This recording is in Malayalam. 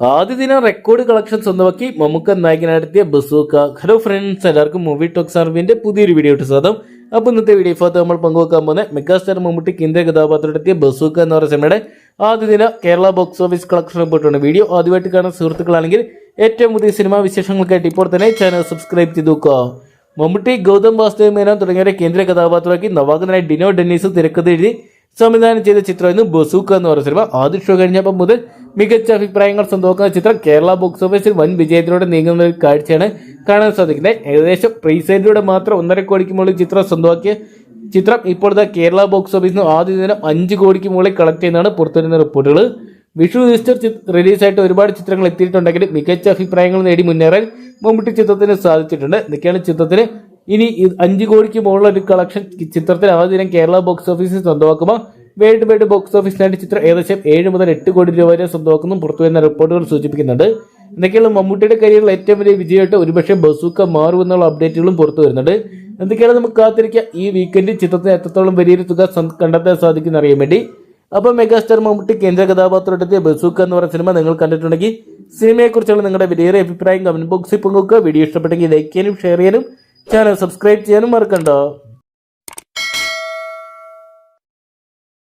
ആദ്യ ദിനം റെക്കോർഡ് കളക്ഷൻ സ്വന്തമാക്കി മമ്മൂക്ക നടത്തിയ ബസൂക്ക. ഹലോ ഫ്രണ്ട്സ് എല്ലാവർക്കും മൂവി ടോക്സ് അറിവിന്റെ പുതിയൊരു വീഡിയോ ഇട്ട് സ്വാഗതം. അപ്പൊ ഇന്നത്തെ വീഡിയോ ഭാഗത്ത് നമ്മൾ പങ്കുവെക്കാൻ പോകുന്ന മെഗാസ്റ്റാർ മമ്മൂട്ടി കേന്ദ്ര കഥാപാത്രത്തിലെത്തിയ ബസൂക്ക എന്ന് പറയുന്ന സിനിമയുടെ ആദ്യ ദിന കേരള ബോക്സ് ഓഫീസ് കളക്ഷൻ റിപ്പോർട്ടാണ് വീഡിയോ ആദ്യമായിട്ട് കാണുന്ന സുഹൃത്തുക്കളാണെങ്കിൽ ഏറ്റവും പുതിയ സിനിമാ വിശേഷങ്ങൾക്കായിട്ട് ഇപ്പോൾ തന്നെ ചാനൽ സബ്സ്ക്രൈബ് ചെയ്തു നോക്കുക. മമ്മൂട്ടി ഗൗതം വാസുദേവ് മേനോൻ തുടങ്ങിയവരെ കേന്ദ്ര കഥാപാത്രമാക്കി നവാഗതനായ ഡിനോ ഡെന്നീസ് തിരക്കഥ എഴുതി സംവിധാനം ചെയ്ത ചിത്രമായിരുന്നു ബസൂക്ക എന്ന് പറയുന്ന സിനിമ. ആദ്യ ഷോ കഴിഞ്ഞപ്പോൾ മുതൽ മികച്ച അഭിപ്രായങ്ങൾ സ്വന്തമാക്കുന്ന ചിത്രം കേരള ബോക്സ് ഓഫീസിൽ വൻ വിജയത്തിലൂടെ നീങ്ങുന്ന ഒരു കാഴ്ചയാണ് കാണാൻ സാധിക്കുന്നത്. ഏകദേശം പ്രീസെയിലൂടെ മാത്രം ഒന്നര കോടിക്ക് മുകളിൽ ചിത്രം സ്വന്തമാക്കിയ ചിത്രം ഇപ്പോഴത്തെ കേരള ബോക്സ് ഓഫീസിൽ ആദ്യ ദിനം അഞ്ച് കോടിക്ക് മുകളിൽ കളക്ട് ചെയ്യുന്നതാണ് പുറത്തുവരുന്ന റിപ്പോർട്ടുകൾ. വിഷു ഈസ്റ്റർ റിലീസായിട്ട് ഒരുപാട് ചിത്രങ്ങൾ എത്തിയിട്ടുണ്ടെങ്കിലും മികച്ച അഭിപ്രായങ്ങൾ നേടി മുന്നേറാൻ മമ്മൂട്ടി ചിത്രത്തിന് സാധിച്ചിട്ടുണ്ട്. ഇതൊക്കെയാണ് ചിത്രത്തിന് ഇനി അഞ്ച് കോടിക്ക് മുകളിൽ ഒരു കളക്ഷൻ ചിത്രത്തിന് ആദ്യ ദിനം കേരള ബോക്സ് ഓഫീസിൽ സ്വന്തമാക്കുമ്പോൾ വേൾഡ് വൈഡ് ബോക്സ് ഓഫീസിനായിട്ട് ചിത്രം ഏകദേശം ഏഴ് മുതൽ എട്ട് കോടി രൂപ വരെ സ്വന്തമാക്കുന്നു. പുറത്തുവരുന്ന റിപ്പോർട്ടുകൾ സൂചിപ്പിക്കുന്നുണ്ട്. എന്തൊക്കെയാണ് മമ്മൂട്ടിയുടെ കരിയറിൽ ഏറ്റവും വലിയ വിജയമായിട്ട് ഒരുപക്ഷെ ബസൂക്ക മാറുമെന്നുള്ള അപ്ഡേറ്റുകളും പുറത്തു വരുന്നുണ്ട്. എന്തൊക്കെയാണ് നമുക്ക് കാത്തിരിക്കാം ഈ വീക്കെൻഡ് ചിത്രത്തിന് എത്രത്തോളം വലിയൊരു തുക കണ്ടെത്താൻ സാധിക്കുന്ന അറിയാൻ വേണ്ടി. അപ്പോൾ മെഗാസ്റ്റാർ മമ്മൂട്ടി കേന്ദ്ര കഥാപാത്രത്തെ ബസൂക്ക എന്ന് പറയുന്ന സിനിമ നിങ്ങൾ കണ്ടിട്ടുണ്ടെങ്കിൽ സിനിമയെക്കുറിച്ചുള്ള നിങ്ങളുടെ വിലയേറിയ അഭിപ്രായം കമന്റ് ബോക്സിൽ പങ്കുവെക്കുക. വീഡിയോ ഇഷ്ടപ്പെട്ടെങ്കിൽ ലൈക്ക് ചെയ്യാനും ഷെയർ ചെയ്യാനും ചാനൽ സബ്സ്ക്രൈബ് ചെയ്യാനും മറക്കണ്ട.